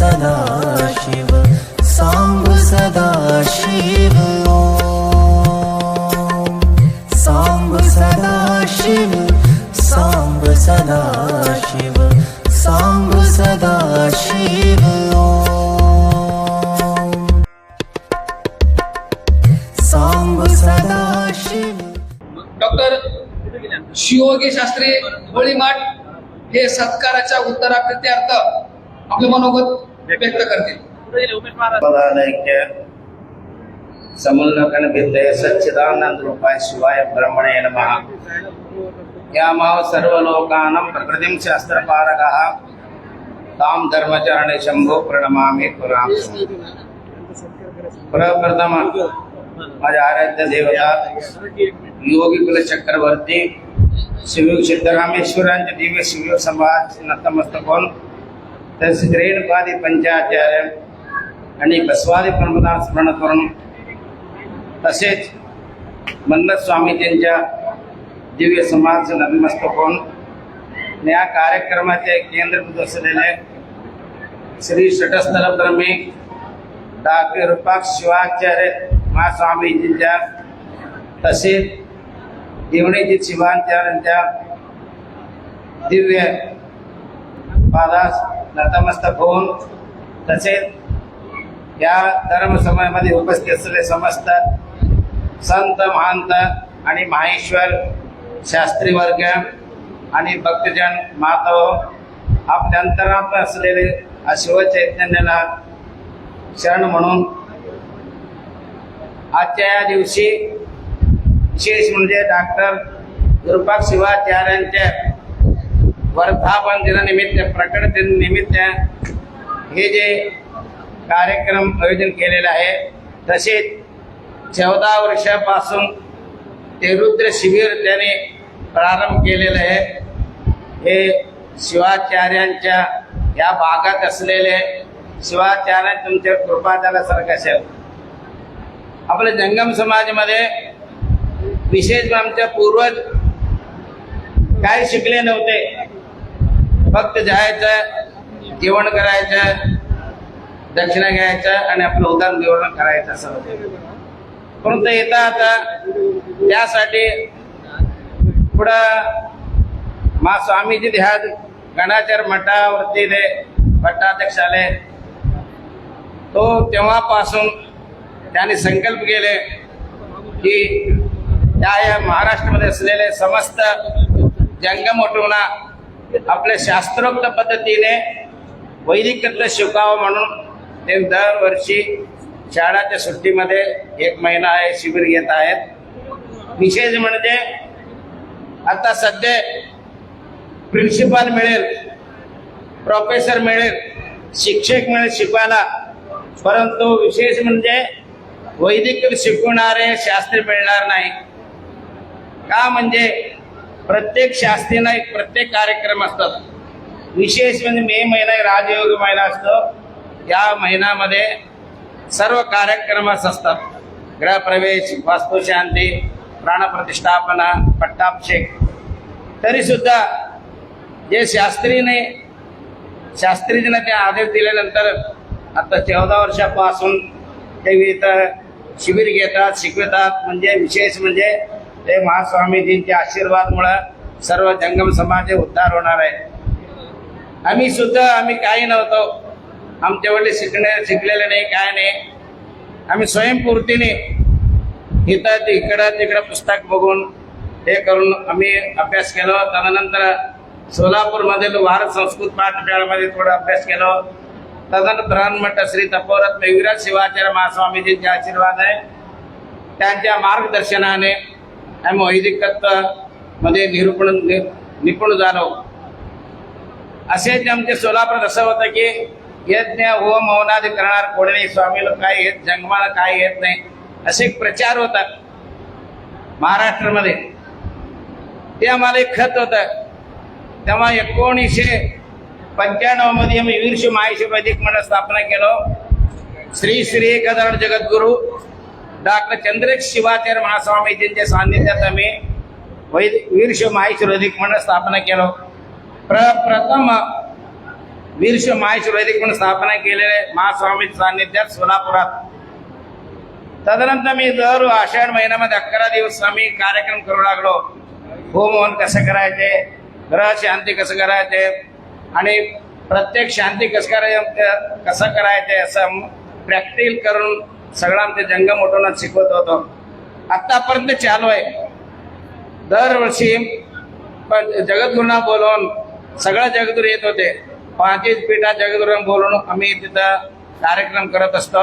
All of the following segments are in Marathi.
सदा शिव सांब सदा शिव सांब सदा शिव सांब सदा शिव सांब सदा शिव सांब सदा शिव। डॉक्टर शिवोगी शास्त्री होळीमाठ हे सत्काराच्या उत्तराप्रित्यर्थ आपले मनोगत व्यक्त करतील. पदालैक्य समुल्लखन विद्ये सच्चिदानंद रूपाय शिवाय ब्रह्मणे नमः। यामाव सर्व लोकानं प्रकृतिं शास्त्रपारकः ताम धर्मचरणे शंभो प्रणमामि पुराम। प्रप्रथम माझ्या आराध्य देवता योगी कुल चक्रवर्ती शिवयोग सिद्धरामेश्वरांचे दिव्य शिवयोग समाज नतमस्तक होऊन तसेच रेणुकादी पंचाचार्य आणि बसवादी परमदा स्मरण करून तसेच मन्नत स्वामीजींच्या दिव्य समाज नतमस्तक होऊन या कार्यक्रमाचे केंद्रभूत असलेले श्री षटस्थलब्रह्मी डाके रूपाक्ष शिवाचार्य महास्वामीजींच्या तसेच दिवणीजी शिवाचार्यांच्या दिव्य पादास नतमस्तक होऊन तसेच या धर्मसमयामध्ये उपस्थित असलेले समस्त संत महंत आणि माहेश्वर शास्त्री वर्ग आणि भक्तजन माधव आपल्या अंतरात असलेले आ शिवचैतन्याला शरण म्हणून आजच्या या दिवशी विशेष म्हणजे डॉक्टर गुरुपाक शिवाचार्यांच्या वर्धापन दिनानिमित्त प्रकट दिनानिमित्त हे जे कार्यक्रम आयोजन केलेलं आहे तसेच चौदा वर्षापासून ते रुद्र शिबिर त्याने प्रारंभ केलेलं आहे. हे शिवाचार्यांच्या या भागात असलेले शिवाचार्य तुमच्या कृपा झाल्यासारखं असेल. आपल्या जंगम समाजामध्ये विशेष आमच्या पूर्वज काय शिकले नव्हते. फक्त जायचं जेवण करायचं दक्षिणा घ्यायचं आणि आपलं उदाहरण निवडणं करायचं असं होतं. परंतु येता आता त्यासाठी पुढं मा स्वामीजी ह्या गणाचार मठावरती भट्टाध्यक्ष आले. तो तेव्हापासून त्याने संकल्प केले की त्या या महाराष्ट्रामध्ये असलेले समस्त जंगम उठवणा आपल्या शास्त्रोक्त पद्धतीने वैदिकत्व शिकावं म्हणून ते दरवर्षी शाळाच्या सुट्टीमध्ये एक महिना आहे शिबिर घेत आहेत. विशेष म्हणजे आता सध्या प्रिन्सिपाल मिळेल प्रोफेसर मिळेल शिक्षक मिळेल शिकवायला. परंतु विशेष म्हणजे वैदिक शिकवणारे शास्त्र मिळणार नाही. का म्हणजे प्रत्येक शास्त्रीला एक प्रत्येक कार्यक्रम असतात. विशेष म्हणजे मे महिना एक राजयोग महिना असतो. या महिन्यामध्ये सर्व कार्यक्रमच असतात. गृहप्रवेश वास्तुशांती प्राणप्रतिष्ठापना पट्टाभिषेक. तरीसुद्धा जे शास्त्रीने शास्त्रीजीने ते आदेश दिल्यानंतर आता चौदा वर्षापासून ते इथं शिबिर घेतात शिकवतात. म्हणजे विशेष म्हणजे ते महास्वामीजींच्या आशीर्वादमुळं सर्व जंगम समाज उद्धार होणार आहे. आम्ही सुद्धा आम्ही काही नव्हतो. आमच्या वडील शिकणे शिकलेले नाही काय नाही. आम्ही स्वयंपूर्तीने इथं इकडं तिकडं पुस्तक बघून हे करून आम्ही अभ्यास केलो. त्यानंतर सोलापूरमधील भारत संस्कृत पाठशाळेमध्ये थोडा अभ्यास केलो. तदनंतर श्री तपोरत्न विराज शिवाचार्य महास्वामीजींचे आशीर्वाद आहे. त्यांच्या मार्गदर्शनाने आम्ही वैदिकमध्ये निरूपण नि- निपुण झालो. असेच आमच्या सोलापुरात असं होतं की यज्ञ होम मौनादी करणार कोणी नाही स्वामीला काय येत जंगमाला काय येत नाही असे प्रचार होता महाराष्ट्रामध्ये. ते आम्हाला एक खत होतं. तेव्हा एकोणीसशे पंच्याण्णवमध्ये आम्ही वीरशे माहिशी वैदिक मंडळ स्थापना केलो. श्री श्री गदाड जगद्गुरु डॉक्टर चंद्रेश शिवाचार्य महास्वामीजींच्या सान्निध्यात आम्ही वैदिक वीरश माहिशी वैदिक मंडळ स्थापना केलो प्रप्रथम वीरश माहेश्वर वैदिक म्हणून स्थापना केलेले महास्वामी सान्निध्यात सोलापुरात तदनंतर मी दर आषाढ महिन्यामध्ये अकरा दिवस आम्ही कार्यक्रम करू लागलो होम हवन कसं करायचे ग्रह शांती कसं करायचे आणि प्रत्येक शांती कसं करायचं कसं करायचे असं प्रॅक्टिकल करून सगळं आमचे जंगम उठवण्यात शिकवत होतो. आत्तापर्यंत चालू आहे. दरवर्षी पण जगद्गुरूंना बोलवून सगळं जगदूर येत होते. पाचीच पीठात जगद्गुरूंना बोलवून आम्ही तिथं कार्यक्रम करत असतो.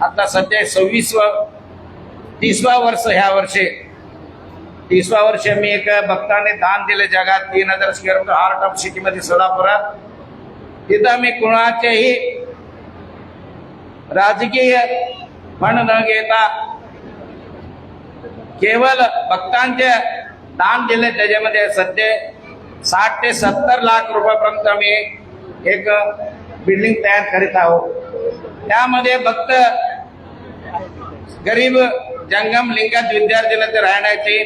आता सध्या सव्वीसवा तीसवा वर्ष ह्या वर्षी. तीसवा वर्ष मी एक भक्ताने दान दिले जगात. तीन हजार स्क्वेअर फूट हार्ट ऑफ सिटीमध्ये सोलापुरात. तिथं मी कुणाच्याही राजकीय पण न घेता केवळ भक्तांचे दान दिले त्याच्यामध्ये सध्या साठ ते सत्तर लाख रुपयापर्यंत आम्ही एक बिल्डिंग तयार करीत आहोत. त्यामध्ये फक्त गरीब जंगम लिंगात विद्यार्थ्यांना ते राहण्याची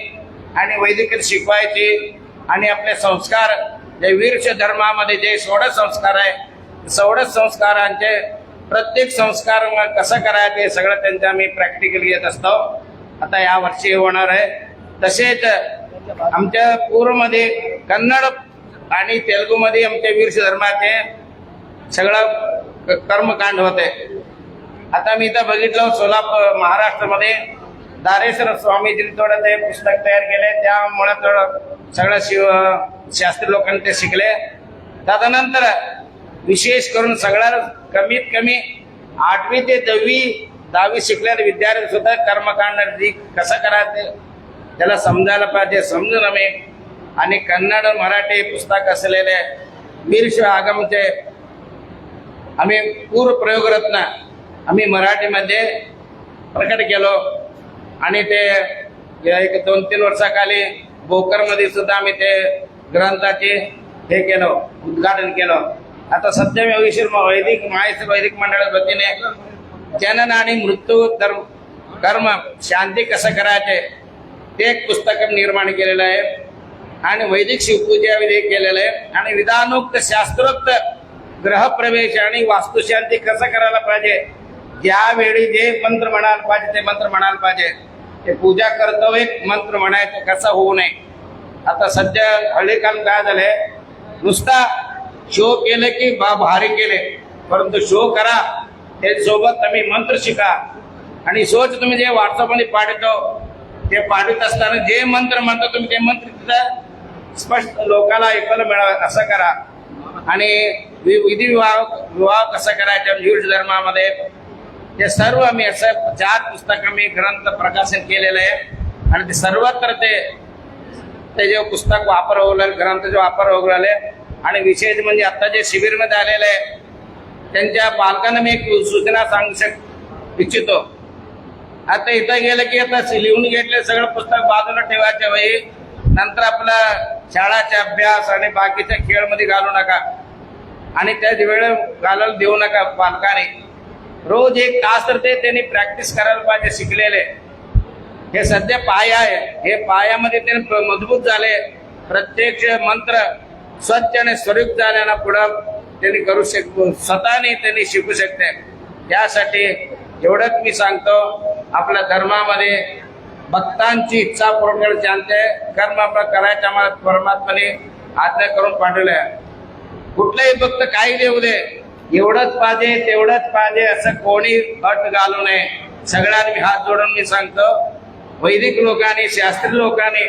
आणि वैद्यकीय शिकवायची आणि आपले संस्कार जे वीरश धर्मामध्ये जे सोळा संस्कार आहे सोळा संस्कारांचे प्रत्येक संस्कार मग कसं करायचं हे सगळं त्यांचं आम्ही प्रॅक्टिकल घेत असतो. आता या वर्षी होणार आहे. तसेच आमच्या पूर्वमध्ये कन्नड आणि तेलुगूमध्ये आमच्या वीर धर्माचे सगळं क- कर्मकांड होते. आता मी इथं बघितलं सोलापूर महाराष्ट्रामध्ये दारेश्वर स्वामीजी थोडं ते पुस्तक तयार केले. त्यामुळे थोडं सगळं शिव शास्त्री लोकांनी ते शिकले. त्यानंतर विशेष करून सगळ्यांना कमीत कमी आठवी ते दहावी दहावी शिकलेले विद्यार्थी सुद्धा कर्मकांड कसं करायचं त्याला समजायला पाहिजे समजून आम्ही. आणि कन्नड मराठी पुस्तक असलेले वीरशिव आगमचे आम्ही पूर्व प्रयोगरत्न आम्ही मराठीमध्ये प्रकट केलो. आणि ते एक दोन तीन वर्षाखाली भोकरमध्ये सुद्धा आम्ही ते ग्रंथाचे हे केलं उद्घाटन केलं. आता सध्या मी वैदिक माहिती वैदिक मंडळाच्या वतीने जनन आणि मृत्यू धर्म कर्म शांती कसं करायचे ते एक पुस्तक निर्माण केलेलं आहे. आणि वैदिक शिवपूजा विधेयक केलेलं आहे. आणि विधानोक्त शास्त्रोक्त ग्रहप्रवेश आणि वास्तुशांती कसं करायला पाहिजे ज्यावेळी जे मंत्र म्हणायला पाहिजे ते मंत्र म्हणायला पाहिजे. ते पूजा करतो एक मंत्र म्हणायचं कसं होऊ नये. आता सध्या हल्ली काम काय झालंय? नुसता शो केले की बा भारी केले. परंतु शो करा. त्यासोबत तुम्ही मंत्र शिका. आणि शोच तुम्ही जे व्हॉट्सअपमध्ये पाठवतो ते पाठवत असताना जे मंत्र म्हणतो तुम्ही ते मंत्र तिथं स्पष्ट लोकांना ऐकायला मिळावं असं करा. आणि वि- विधी विवाह विवाह कसा करायचा ज्यूज धर्मामध्ये ते सर्व मी असं चार पुस्तकं मी ग्रंथ प्रकाशन केलेलं आहे. आणि ते सर्वत्र ते ते जे पुस्तक वापर होऊ लागले जे वापर होऊ लागले आणि विशेष म्हणजे आता जे शिबिरमध्ये आलेले आहे त्यांच्या पालकांना मी एक सूचना सांगू शक इच्छितो. आता इथं गेलं की आता लिहून घेतले सगळं पुस्तक बाजूला ठेवायच्या वेळी नंतर आपला शाळाचा अभ्यास आणि बाकीच्या खेळमध्ये घालू नका. आणि त्या वेळ घालायला देऊ नका पालकाने. रोज एक तास तर ते त्यांनी प्रॅक्टिस करायला पाहिजे शिकलेले. हे सध्या पाया आहे. हे पायामध्ये ते मजबूत झाले. प्रत्येक मंत्र स्वच्छ आणि स्वरूप झाल्यानं पुढं त्यांनी करू शक स्वतःने त्यांनी शिकू शकते. त्यासाठी एवढंच मी सांगतो आपल्या धर्मामध्ये भक्तांची इच्छा पूर्ण जाणते कर्म आपलं करायच्या आम्हाला परमात्माने आज्ञा करून पाठवले कुठलाही भक्त काही देऊ दे. एवढंच पाहिजे तेवढंच पाहिजे असं कोणी अट घालू नये. सगळ्यांनी हात जोडून मी सांगतो वैदिक लोकांनी शास्त्रीय लोकांनी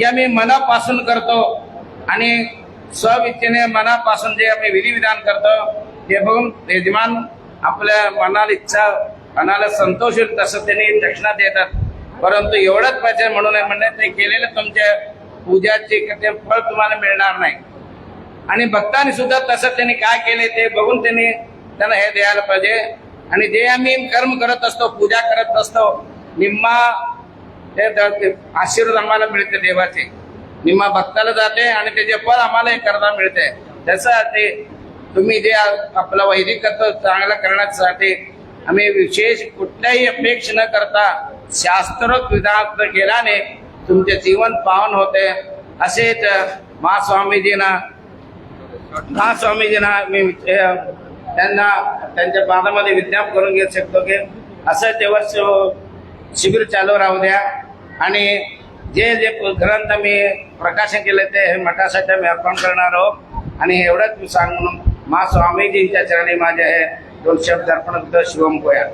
या मी मनापासून करतो आणि स्वविच्छेने मनापासून जे आम्ही विधिविधान करतो ते बघून यजमान आपल्या मनाला इच्छा मनाला संतोष होईल तसं त्यांनी दक्षिणा देतात. परंतु एवढंच पाहिजे म्हणून म्हणजे ते केलेलं तुमच्या पूजाचे ते फळ तुम्हाला मिळणार नाही. आणि भक्तांनी सुद्धा तसं त्यांनी काय केले ते बघून त्यांनी त्यांना हे द्यायला पाहिजे. आणि जे आम्ही कर्म करत असतो पूजा करत असतो निम्मा ते आशीर्वाद आम्हाला मिळते देवाचे. निम्मा भक्ताला जाते आणि त्याचे फळ आम्हाला हे करता मिळते. त्यासाठी तुम्ही जे आपला आपलं वैदिक चांगलं करण्यासाठी आम्ही विशेष कुठल्याही अपेक्षा न करता शास्त्रोक्त विधान केल्याने तुमचे जीवन पावन होते. असेच महास्वामीजींना महास्वामीजींना मी त्यांना त्यांच्या पादामध्ये विज्ञाप करून घेऊ शकतो की असं ते वर्ष शिबिर चालू राहू द्या. आणि जे जे ग्रंथ मी प्रकाशन केले ते हे मठासाठी मी अर्पण करणार आहोत. आणि एवढंच मी सांग म्हणून मा स्वामीजींच्या चरणी माझे हे दोन शब्द अर्पण शिवम गोया.